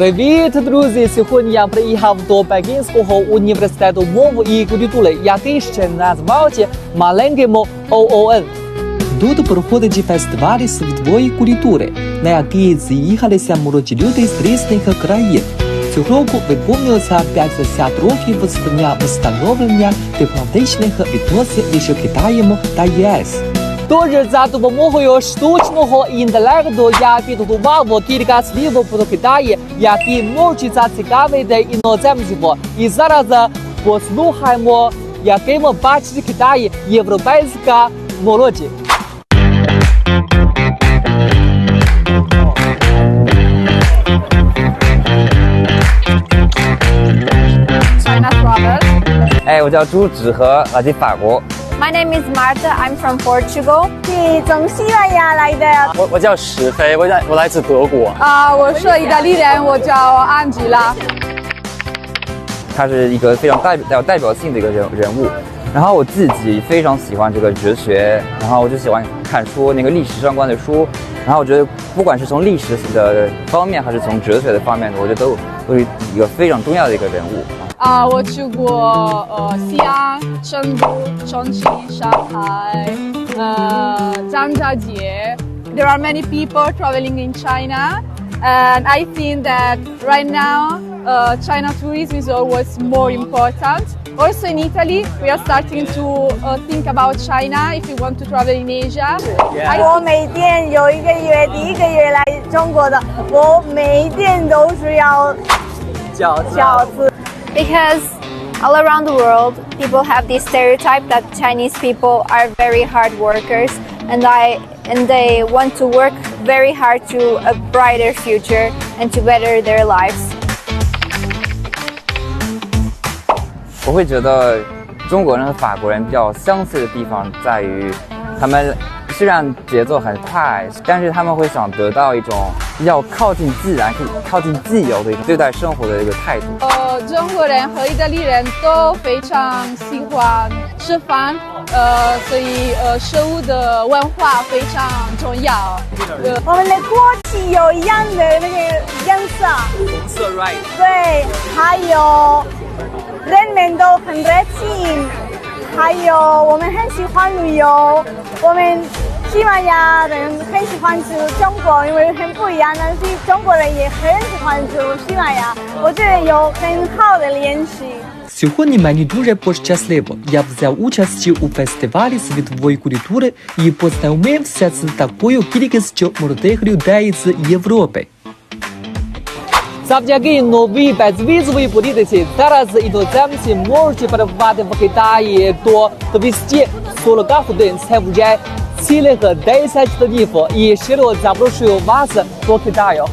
Привіт, друзі! Сьогодні я приїхав до Пекінського університету мови і культури, який ще називають маленьким ООН. Тут проходить фестиваль світової культури, на який з'їхалися молоді люди з різних країн. Цього року виповнилося 50 років з дня встановлення дипломатичних відносин між Китаєм та ЄС. Тож за допомогою штучного інтелекту я підготував кілька слів про Китай, які можуть зацікавити іноземців. І зараз е, послухаємо, яким бачить Китай європейська молодь. China Travel. 哎，我叫朱芷和，来自法国。 My name is Marta. I'm from Portugal. 你从西班牙来的，我我叫石飞，我来我来自德国。啊、我是意大利人，我叫安吉拉。他是一个非常代表有代表性的一个人人物。然后我自己非常喜欢这个哲学，然后我就喜欢看书，那个历史相关的书。然后我觉得，不管是从历史的方面，还是从哲学的方面，我觉得都都是一个非常重要的一个人物。啊、我去过呃西安、成都、重庆、上海、呃张家界。There are many people traveling in China, and I think that right now uh, China tourism is always more important. Also in Italy, we are starting to uh, think about China if we want to travel in Asia. I 我每店有一个月，第一个月来中国的，我每一店都是要饺子。 Because all around the world, people have this stereotype that Chinese people are very hard workers, and I and they want to work very hard to a brighter future and to better their lives. 我会觉得中国人和法国人比较相似的地方在于，他们虽然节奏很快，但是他们会想得到一种比较靠近自然、可以靠近自由的一种对待生活的一个态度。呃，中国人和意大利人都非常喜欢吃饭，呃，所以呃，食物的文化非常重要。呃我们的国旗有一样的那个颜色，红色 right。对，还有人们都很热情，还有我们很喜欢旅游，我们西班牙人很喜欢吃中国，因为很不一样，但是中国人也很喜欢吃西班牙，我觉得有很好的联系。 Сьогодні мені дуже пощасливо. Я взяв участь у фестивалі світової культури і познайомився з такою кількістю молодих людей з Європи. Завдяки новій безвізовій політиці зараз іноземці можуть перебувати в Китаї до 240 годин. Це вже цілих 10 днів. І щиро запрошую вас до Китаю.